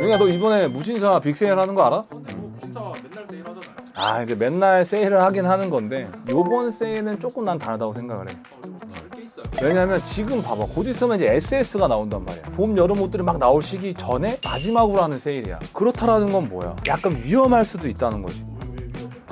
용이야 너 이번에 무신사 빅세일 하는 거 알아? 무신사가 맨날 세일하잖아요. 아 이게 맨날 세일을 하긴 하는 건데 요번 세일은 조금 난 다르다고 생각을 해. 왜냐면 지금 봐봐 곧 있으면 이제 SS가 나온단 말이야 봄 여름 옷들이 막 나올 시기 전에 마지막으로 하는 세일이야 그렇다라는 건 뭐야 약간 위험할 수도 있다는 거지.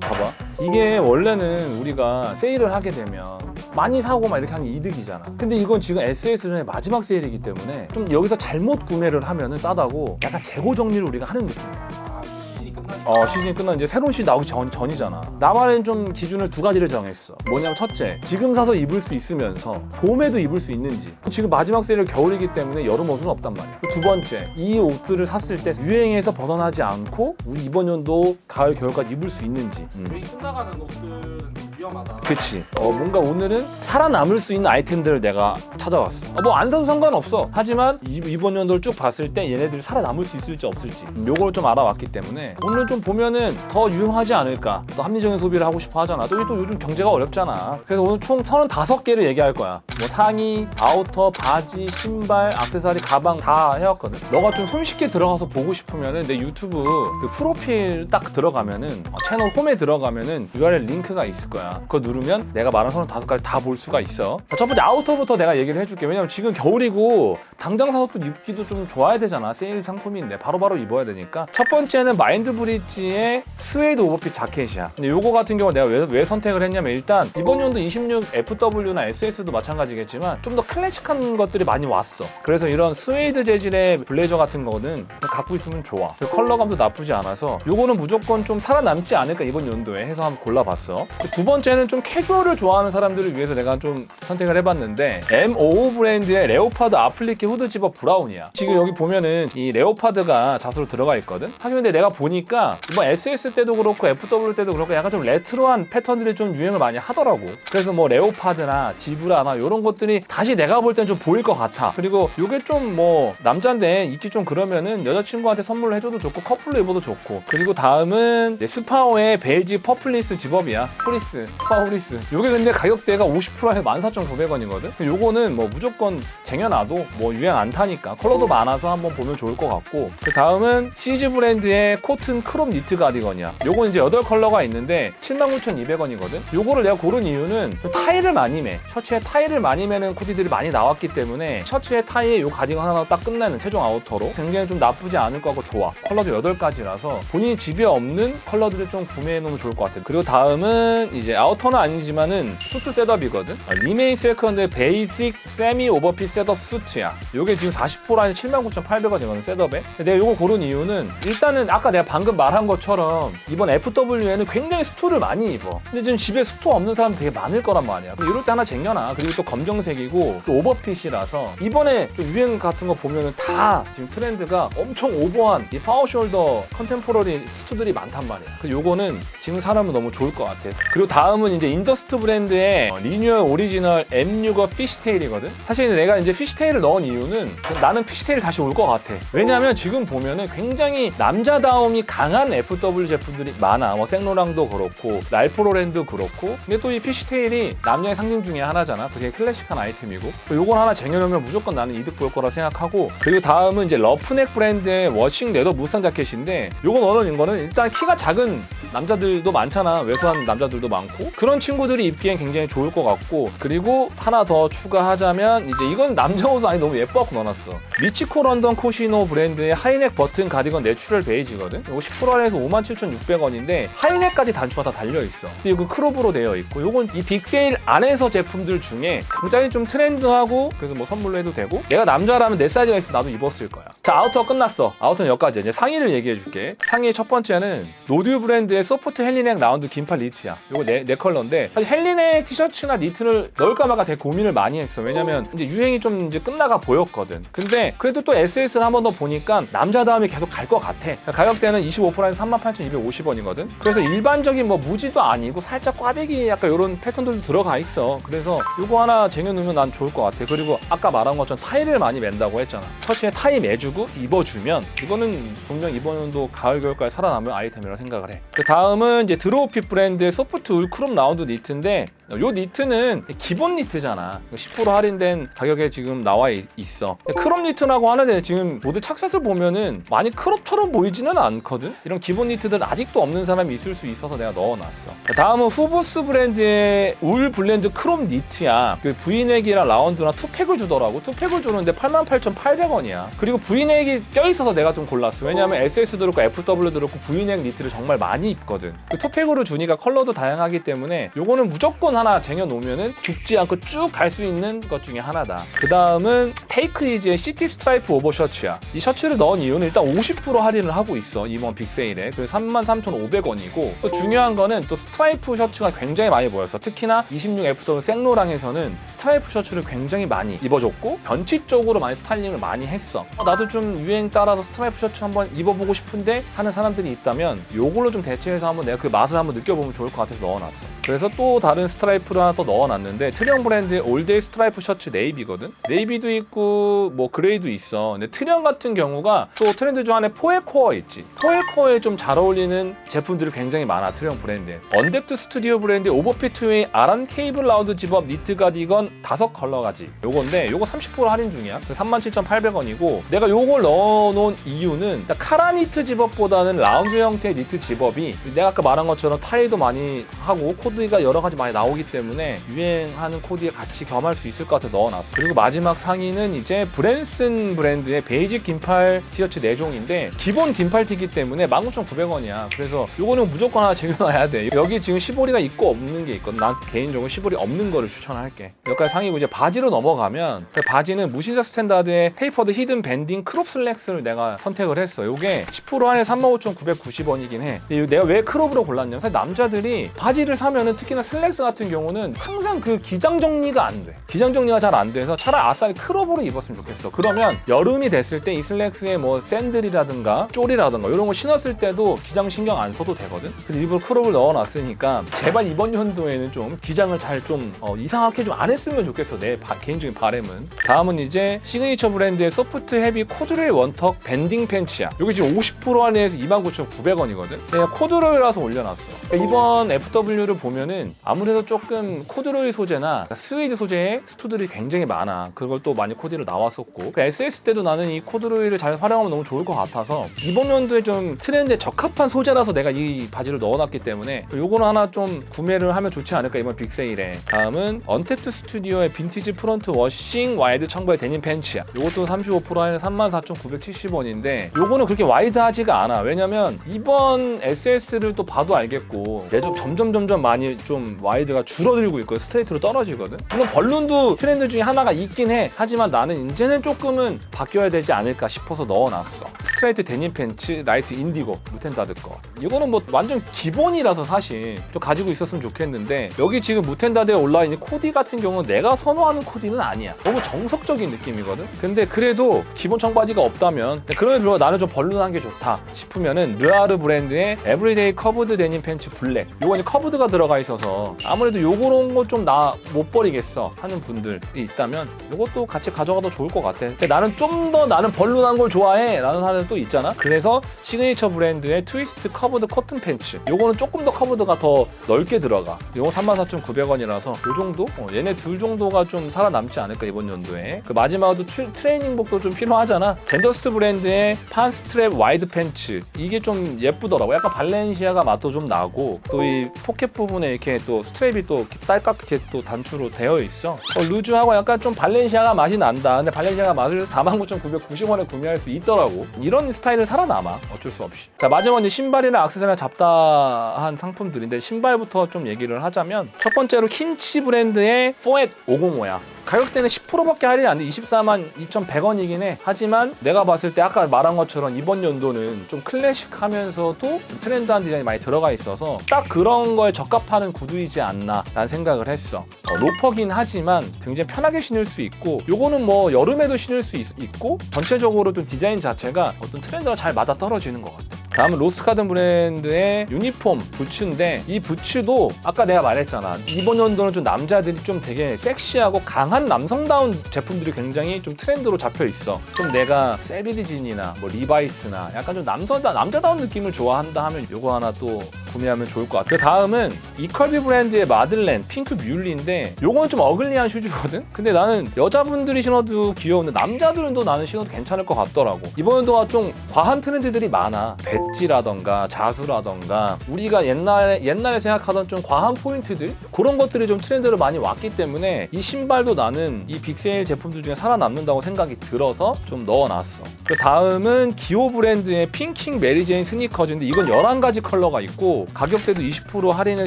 봐봐 이게 원래는 우리가 세일을 하게 되면 많이 사고 막 이렇게 하는 게 이득이잖아. 근데 이건 지금 SS 전에 마지막 세일이기 때문에 좀 여기서 잘못 구매를 하면은 싸다고 약간 재고 정리를 우리가 하는 느낌이야 아, 시즌이. 어 시즌이 끝난 이제 새로운 시즌 나오기 전, 전이잖아. 나만의 좀 기준을 두 가지를 정했어. 뭐냐면 첫째 지금 사서 입을 수 있으면서 봄에도 입을 수 있는지. 지금 마지막 세일 겨울이기 때문에 여름 옷은 없단 말이야. 두 번째 이 옷들을 샀을 때 유행에서 벗어나지 않고 우리 이번 연도 가을 겨울까지 입을 수 있는지. 음. 여기 끝나가는 옷들은 좀 위험하다. 그치. 어, 뭔가 오늘은 살아남을 수 있는 아이템들을 내가 찾아왔어. 뭐안 사도 상관없어. 하지만 이, 이번 연도를 쭉 봤을 때 얘네들이 살아남을 수 있을지 없을지 음, 요걸 좀 알아왔기 때문에 오늘 좀 보면은 더 유용하지 않을까. 또 합리적인 소비를 하고 싶어 하잖아. 또, 또 요즘 경제가 어렵잖아. 그래서 오늘 총 35개를 얘기할 거야. 뭐 상의, 아우터, 바지, 신발, 액세서리, 가방 다 해왔거든. 너가 좀 손쉽게 들어가서 보고 싶으면은 내 유튜브 그 프로필 딱 들어가면은 어, 채널 홈에 들어가면은 URL 링크가 있을 거야. 그거 누르면 내가 말한 35가지 다 볼 수가 있어. 자, 첫 번째 아우터부터 내가 얘기를 해줄게. 왜냐면 지금 겨울이고 당장 사서 또 입기도 좀 좋아야 되잖아. 세일 상품인데 바로 바로 입어야 되니까. 첫 번째는 마인드 브릿지의 스웨이드 오버핏 자켓이야. 근데 요거 같은 경우 내가 왜, 왜 선택을 했냐면 일단 이번 연도 26 FW나 SS도 마찬가지겠지만 좀 더 클래식한 것들이 많이 왔어. 그래서 이런 스웨이드 재질의 블레이저 같은 거는 갖고 있으면 좋아. 컬러감도 나쁘지 않아서 요거는 무조건 좀 살아남지 않을까 이번 연도에 해서 한번 골라봤어. 두 번째 는 좀 캐주얼을 좋아하는 사람들을 위해서 내가 좀 선택을 해봤는데 M55 브랜드의 레오파드 아플리케 후드 집업 브라운이야. 지금 여기 보면은 이 레오파드가 자수로 들어가 있거든. 사실 근데 내가 보니까 뭐 SS 때도 그렇고 FW 때도 그렇고 약간 좀 레트로한 패턴들이 좀 유행을 많이 하더라고. 그래서 뭐 레오파드나 지브라나 이런 것들이 다시 내가 볼 땐 좀 보일 것 같아. 그리고 요게 좀 뭐 남자인데 입기 좀 그러면은 여자친구한테 선물로 해줘도 좋고 커플로 입어도 좋고. 그리고 다음은 스파오의 베이지 퍼플리스 집업이야. 프리스, 스 파오리스. 요게 근데 가격대가 50%에서 14,900원이거든. 요거는 뭐 무조건 쟁여놔도 뭐 유행 안 타니까 컬러도 많아서 한번 보면 좋을 것 같고. 그 다음은 시즈 브랜드의 코튼 크롭 니트 가디건이야. 요건 이제 8컬러가 있는데 79,200원이거든. 요거를 내가 고른 이유는 좀 타일을 많이 매. 셔츠에 타일을 많이 매는 코디들이 많이 나왔기 때문에 셔츠에 타이에 요 가디건 하나 딱 끝나는 최종 아우터로 굉장히 좀 나쁘지 않을 것 같고 좋아. 컬러도 8가지라서 본인이 집에 없는 컬러들을 좀 구매해 놓으면 좋을 것 같아. 그리고 다음은 이제 아우터는 아니지만은 수트 셋업이거든. 아, 리메인 세컨드의 베이직 세미 오버핏 셋업 수트야. 요게 지금 40% 아니 79,800원이거든 셋업에. 내가 요거 고른 이유는 일단은 아까 내가 방금 말한 것처럼 이번 FW에는 굉장히 스토를 많이 입어. 근데 지금 집에 스토 없는 사람 되게 많을 거란 말이야. 이럴 때 하나 쟁여놔. 그리고 또 검정색이고 또 오버핏이라서 이번에 좀 유행 같은 거 보면은 다 지금 트렌드가 엄청 오버한 이 파워숄더 컨템포러리 스투들이 많단 말이야. 그래서 요거는 지금 사람은 너무 좋을 것 같아. 그리고 다음 은 이제 인더스트 브랜드의 어, 리뉴얼 오리지널 M6어 피시테일이거든. 사실 내가 이제 피시테일을 넣은 이유는 나는 피시테일 다시 올 것 같아. 왜냐면 지금 보면은 굉장히 남자다움이 강한 FW 제품들이 많아. 뭐 생로랑도 그렇고 랄프로렌도 그렇고. 근데 또 이 피시테일이 남녀의 상징 중에 하나잖아. 되게 클래식한 아이템이고. 요건 하나 쟁여놓으면 무조건 나는 이득 볼 거라 생각하고. 그리고 다음은 이제 러프넥 브랜드의 워싱 레더 무쌍 자켓인데 요건 어느 거는 일단 키가 작은 남자들도 많잖아. 왜소한 남자들도 많고. 그런 친구들이 입기엔 굉장히 좋을 것 같고. 그리고 하나 더 추가하자면 이제 이건 남자 옷 아니 너무 예뻐갖고 넣어놨어. 미치코 런던 코시노 브랜드의 하이넥 버튼 가디건 내추럴 베이지거든. 이거 10% 할인해서 57,600원인데 하이넥까지 단추가 다 달려있어. 그리고 크롭으로 되어 있고 요건 이 빅세일 안에서 제품들 중에 굉장히 좀 트렌드하고 그래서 뭐 선물로 해도 되고 내가 남자라면 내 사이즈가 있으면 나도 입었을 거야. 자 아우터 끝났어. 아우터는 여기까지 이제 상의를 얘기해 줄게. 상의 첫 번째는 노드 브랜드의 소프트 헬리넥 라운드 긴팔 니트야. 요거 내, 내 컬러인데 사실 헬리넥 티셔츠나 니트를 넣을까 말까 되게 고민을 많이 했어. 왜냐면 이제 유행이 좀 이제 끝나가 보였거든. 근데 그래도 또 SS를 한 번 더 보니까 남자다움이 계속 갈 것 같아. 그러니까 가격대는 25%에서 38,250원이거든. 그래서 일반적인 뭐 무지도 아니고 살짝 꽈배기 약간 이런 패턴들도 들어가 있어. 그래서 이거 하나 쟁여놓으면 난 좋을 것 같아. 그리고 아까 말한 것처럼 타이를 많이 맨다고 했잖아. 셔츠에 타이 매주고 입어주면 이거는 분명 이번 연도 가을 겨울까지 살아남을 아이템이라 생각을 해. 그 다음은 이제 드로우핏 브랜드의 소프트 울 크롭 라운드 니트인데 요 니트는 기본 니트잖아. 10% 할인된 가격에 지금 나와 있- 있어. 크롭 니트라고 하는데 지금 모델 착샷을 보면은 많이 크롭처럼 보이지는 않거든. 이런 기본 니트들 아직도 없는 사람이 있을 수 있어서 내가 넣어놨어. 다음은 후보스 브랜드의 울 블렌드 크롭 니트야. 그 V넥이랑 라운드랑 투팩을 주더라고. 투팩을 주는데 88,800원이야. 그리고 V넥이 껴있어서 내가 좀 골랐어. 왜냐면 SS도 그렇고 FW도 그렇고 V넥 니트를 정말 많이 입거든. 그 투팩으로 주니까 컬러도 다양하기 때문에 요거는 무조건 하나 쟁여놓으면은 죽지 않고 쭉 갈 수 있는 것 중에 하나다. 그 다음은 테이크 이지의 시티 스트라이프 오버 셔츠야. 이 셔츠를 넣은 이유는 일단 50% 할인을 하고 있어. 이번 빅세일에. 그래서 33,500원이고 또 중요한 거는 또 스트라이프 셔츠가 굉장히 많이 보였어. 특히나 26FW 생로랑에서는 스트라이프 셔츠를 굉장히 많이 입어줬고 변치 쪽으로 많이 스타일링을 많이 했어. 어, 나도 좀 유행 따라서 스트라이프 셔츠 한번 입어보고 싶은데 하는 사람들이 있다면 요걸로 좀 대체해서 한번 내가 그 맛을 한번 느껴보면 좋을 것 같아서 넣어놨어. 그래서 또 다른 스 트라이프를 하나 또 넣어놨는데 트령 브랜드의 올데이 스트라이프 셔츠 네이비거든. 네이비도 있고 뭐 그레이도 있어. 근데 트령 같은 경우가 또 트렌드 중 안에 포에 코어 있지. 포에 코어에 좀 잘 어울리는 제품들이 굉장히 많아 트령 브랜드에. 언뎁트 스튜디오 브랜드의 오버핏2의 아란 케이블 라운드 집업 니트 가디건 다섯 컬러 가지. 요건데 요거 30% 할인 중이야. 37,800원이고 내가 요걸 넣어놓은 이유는 카라 니트 집업보다는 라운드 형태의 니트 집업이 내가 아까 말한 것처럼 타이도 많이 하고 코디가 여러 가지 많이 나오기 때문에 유행하는 코디에 같이 겸할 수 있을 것 같아 넣어놨어. 그리고 마지막 상의는 이제 브랜슨 브랜드의 베이직 긴팔 티셔츠 4종인데 기본 긴팔 티기 때문에 19,900원이야. 그래서 요거는 무조건 하나 쟁여놔야 돼. 여기 지금 시보리가 있고 없는 게 있거든. 난 개인적으로 시보리 없는 거를 추천할게. 여기까지 상의고 이제 바지로 넘어가면 그 바지는 무신사 스탠다드의 테이퍼드 히든 밴딩 크롭 슬랙스를 내가 선택을 했어. 요게 10% 할인 35,990원이긴 해. 근데 내가 왜 크롭으로 골랐냐면 사실 남자들이 바지를 사면은 특히나 슬랙스 같은 경우는 항상 그 기장 정리가 안 돼. 기장 정리가 잘 안 돼서 차라리 아싸리 크롭으로 입었으면 좋겠어. 그러면 여름이 됐을 때 이 슬랙스에 뭐 샌들이라든가 쫄이라든가 이런 거 신었을 때도 기장 신경 안 써도 되거든. 근데 일부러 크롭을 넣어놨으니까 제발 이번 연도에는 좀 기장을 잘좀 이상하게 좀 안 했으면 좋겠어. 내 바- 개인적인 바램은. 다음은 이제 시그니처 브랜드의 소프트 헤비 코드레일 원턱 밴딩 팬츠야. 여기 지금 50% 할인해서 29,900원이거든. 내가 코드로이라서 올려놨어. 이번 FW를 보면은 아무래도 조금 코드로이 소재나 스웨이드 소재의 스투들이 굉장히 많아. 그걸 또 많이 코디로 나왔었고. 그 SS 때도 나는 이 코드로이를 잘 활용하면 너무 좋을 것 같아서 이번 연도에 좀 트렌드에 적합한 소재라서 내가 이 바지를 넣어놨기 때문에 요거는 하나 좀 구매를 하면 좋지 않을까 이번 빅세일에. 다음은 언탭트 스튜디오의 빈티지 프론트 워싱 와이드 청바의 데님 팬츠야. 요것도 35% 할인 34,970원인데 요거는 그렇게 와이드하지가 않아. 왜냐면 이번 SS를 또 봐도 알겠고 점점 점점 많이 좀 와이드가 줄어들고 있고 스트레이트로 떨어지거든? 물론 벌룬도 트렌드 중에 하나가 있긴 해. 하지만 나는 이제는 조금은 바뀌어야 되지 않을까 싶어서 넣어놨어. 스트레이트 데님 팬츠 나이트 인디고 무텐다드 거 이거는 뭐 완전 기본이라서 사실 좀 가지고 있었으면 좋겠는데 여기 지금 무텐다드에 올라있는 코디 같은 경우는 내가 선호하는 코디는 아니야. 너무 정석적인 느낌이거든? 근데 그래도 기본 청바지가 없다면 그럼에도 불구하고 나는 좀 벌룬한 게 좋다 싶으면은 르아르 브랜드의 에브리데이 커브드 데님 팬츠 블랙. 요거는 커브드가 들어가 있어서 아무래도 요거런 거 좀 나 못 버리겠어 하는 분들이 있다면 요것도 같이 가져가도 좋을 것 같아. 근데 나는 좀 더 나는 벌룬한 걸 좋아해 라는 사람은 또 있잖아. 그래서 시그니처 브랜드의 트위스트 커브드 커튼 팬츠. 요거는 조금 더 커브드가 더 넓게 들어가. 요거 34,900원이라서 요 정도? 어, 얘네 둘 정도가 좀 살아남지 않을까 이번 연도에. 그 마지막으로 트, 트레이닝복도 좀 필요하잖아. 겐더스트 브랜드의 판 스트랩 와이드 팬츠. 이게 좀 예쁘더라고. 약간 발렌시아가 맛도 좀 나고 또 이 포켓 부분에 이렇게 또 스트랩이 또 딸깍하게 또 단추로 되어 있어. 어, 루즈하고 약간 좀 발렌시아가 맛이 난다. 근데 발렌시아가 맛을 49,990원에 구매할 수 있더라고. 이런 스타일은 살아남아. 어쩔 수 없이. 자 마지막 이제 신발이나 액세서리나 잡다한 상품들인데 신발부터 좀 얘기를 하자면 첫 번째로 킨치 브랜드의 포엣 505야 가격대는 10%밖에 할인이 안 돼. 24만 2,100원이긴 해. 하지만 내가 봤을 때 아까 말한 것처럼 이번 연도는 좀 클래식하면서도 좀 트렌드한 디자인이 많이 들어가 있어서 딱 그런 거에 적합하는 구두이지 않나 라는 생각을 했어. 어, 로퍼긴 하지만 굉장히 편하게 신을 수 있고 요거는 뭐 여름에도 신을 수 있, 고 전체적으로 좀 디자인 자체가 어떤 트렌드가 잘 맞아 떨어지는 것 같아. 다음은 로스카든 브랜드의 유니폼 부츠인데 이 부츠도 아까 내가 말했잖아. 이번 연도는 좀 남자들이 좀 되게 섹시하고 강한 남성다운 제품들이 굉장히 좀 트렌드로 잡혀 있어. 좀 내가 세비리진이나 뭐 리바이스나 약간 좀 남성다 남자다운 느낌을 좋아한다 하면 요거 하나 또 구매하면 좋을 것 같아요. 그 다음은 이컬비 브랜드의 마들렌 핑크 뮬리인데 요건 좀 어글리한 슈즈거든? 근데 나는 여자분들이 신어도 귀여운데 남자들도 나는 신어도 괜찮을 것 같더라고. 이번 연도가 좀 과한 트렌드들이 많아. 배지라던가 자수라던가 우리가 옛날에 옛날에 생각하던 좀 과한 포인트들 그런 것들이 좀 트렌드로 많이 왔기 때문에 이 신발도 나는 이 빅세일 제품들 중에 살아남는다고 생각이 들어서 좀 넣어놨어. 그 다음은 기호 브랜드의 핑킹 메리제인 스니커즈인데 이건 11가지 컬러가 있고 가격대도 20% 할인은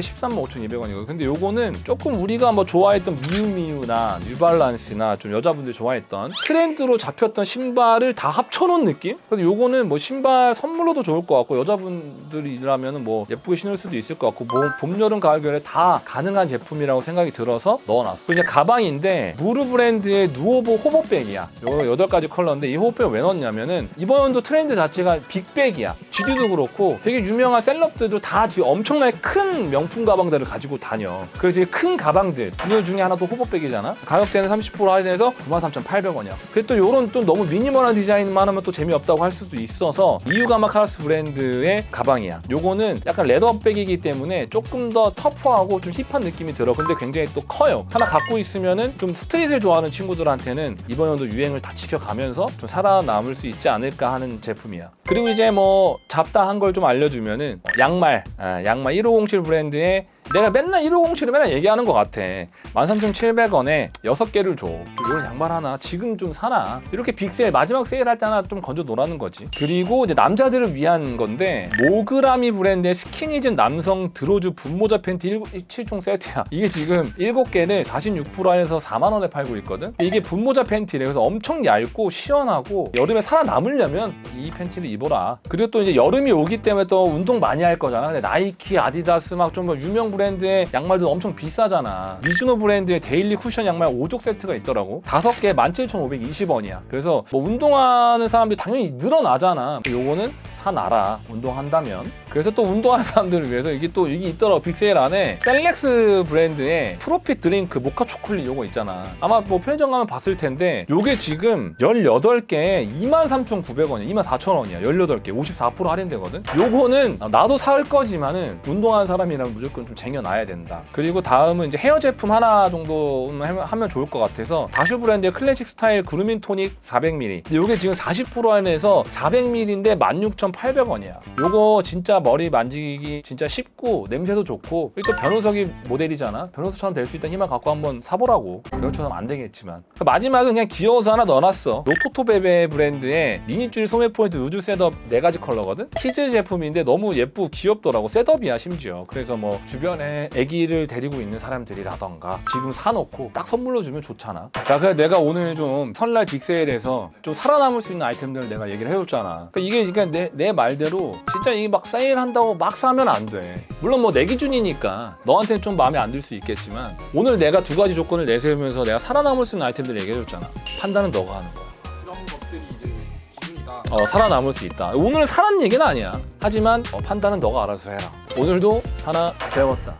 13만 5,200원이거든. 근데 요거는 조금 우리가 뭐 좋아했던 미우미우나 뉴발란스나 좀 여자분들이 좋아했던 트렌드로 잡혔던 신발을 다 합쳐놓은 느낌? 그래서 요거는 뭐 신발 선물로도 좋을 것 같고 여자분들이라면 뭐 예쁘게 신을 수도 있을 것 같고 뭐 봄, 여름, 가을, 겨울에 다 가능한 제품이라고 생각이 들어서 넣어놨어. 이제 가방인데 무르 브랜드의 누오보 호버백이야. 요거 8가지 컬러인데 이 호버백 왜 넣었냐면은 이번 연도 트렌드 자체가 빅백이야. GD도 그렇고 되게 유명한 셀럽들도 다 지금 엄청나게 큰 명품 가방들을 가지고 다녀. 그래서 이큰 가방들 그 중에 하나도 호버백이잖아. 가격대는 30% 할인해서 93,800원이야. 그래도 또 요런 좀 너무 미니멀한 디자인만 하면 또 재미없다고 할 수도 있어서 이유가마 카라스 브랜드의 가방이야. 요거는 약간 레더백이기 때문에 조금 더 터프하고 좀 힙한 느낌이 들어. 근데 굉장히 또 커요. 하나 갖고 있으면은 좀 스트릿을 좋아하는 친구들한테는 이번 연도 유행을 다 지켜가면서 좀 살아남을 수 있지 않을까 하는 제품이야. 그리고 이제 뭐 잡다한 걸 좀 알려주면은 양말, 아, 양말 1507 브랜드의 내가 맨날 1507을 맨날 얘기하는 것 같아. 13,700원에 6개를 줘. 이런 양말 하나 지금 좀 사나. 이렇게 빅세일 마지막 세일할 때 하나 좀 건져 놓으라는 거지. 그리고 이제 남자들을 위한 건데 모그라미 브랜드의 스키니진 남성 드로즈 분모자 팬티 7총 세트야. 이게 지금 7개를 46% 할인해서 4만 원에 팔고 있거든. 이게 분모자 팬티래. 그래서 엄청 얇고 시원하고 여름에 살아남으려면 이 팬티를 입어라. 그리고 또 이제 여름이 오기 때문에 또 운동 많이 할 거잖아. 근데 나이키, 아디다스 막 좀 유명 브랜드의 양말도 엄청 비싸잖아. 미즈노 브랜드의 데일리 쿠션 양말 5족 세트가 있더라고. 5개 17,520원이야. 그래서 뭐 운동하는 사람들이 당연히 늘어나잖아. 요거는 사놔라. 운동한다면. 그래서 또 운동하는 사람들을 위해서 이게 또 이게 있더라고. 빅세일 안에 셀렉스 브랜드의 프로핏 드링크 모카 초콜릿 요거 있잖아. 아마 뭐 편의점 가면 봤을 텐데 요게 지금 18개에 23,900원이야. 24,000원이야. 18개. 54% 할인되거든. 요거는 나도 살 거지만은 운동하는 사람이라면 무조건 좀 쟁여놔야 된다. 그리고 다음은 이제 헤어 제품 하나 정도 하면 좋을 것 같아서 다슈 브랜드의 클래식 스타일 그루밍 토닉 400ml. 근데 요게 지금 40% 할인해서 400ml인데 16,800원이야. 요거 진짜 머리 만지기 진짜 쉽고 냄새도 좋고 또 변우석이 모델이잖아. 변우석처럼 될 수 있다는 희망 갖고 한번 사보라고. 변우처럼 안 되겠지만. 그 마지막은 그냥 귀여워서 하나 넣어놨어. 로토토베베 브랜드의 미니줄 소매 포인트 우주 셋업 네 가지 컬러거든. 키즈 제품인데 너무 예쁘고 귀엽더라고. 셋업이야 심지어. 그래서 뭐 주변에 아기를 데리고 있는 사람들이라던가 지금 사놓고 딱 선물로 주면 좋잖아. 자, 그래서 내가 오늘 좀 설날 빅세일에서 좀 살아남을 수 있는 아이템들을 내가 얘기를 해줬잖아. 그러니까 이게 그러니까 내, 내 말대로 진짜 이게 막 세일 한다고 막 사면 안 돼. 물론 뭐 내 기준이니까 너한테는 좀 마음에 안 들 수 있겠지만 오늘 내가 두 가지 조건을 내세우면서 내가 살아남을 수 있는 아이템들을 얘기해줬잖아. 판단은 너가 하는 거야. 이런 것들이 이제 기준이다. 어, 살아남을 수 있다. 오늘은 살았는 얘기는 아니야. 하지만 어, 판단은 너가 알아서 해라. 오늘도 하나 배웠다.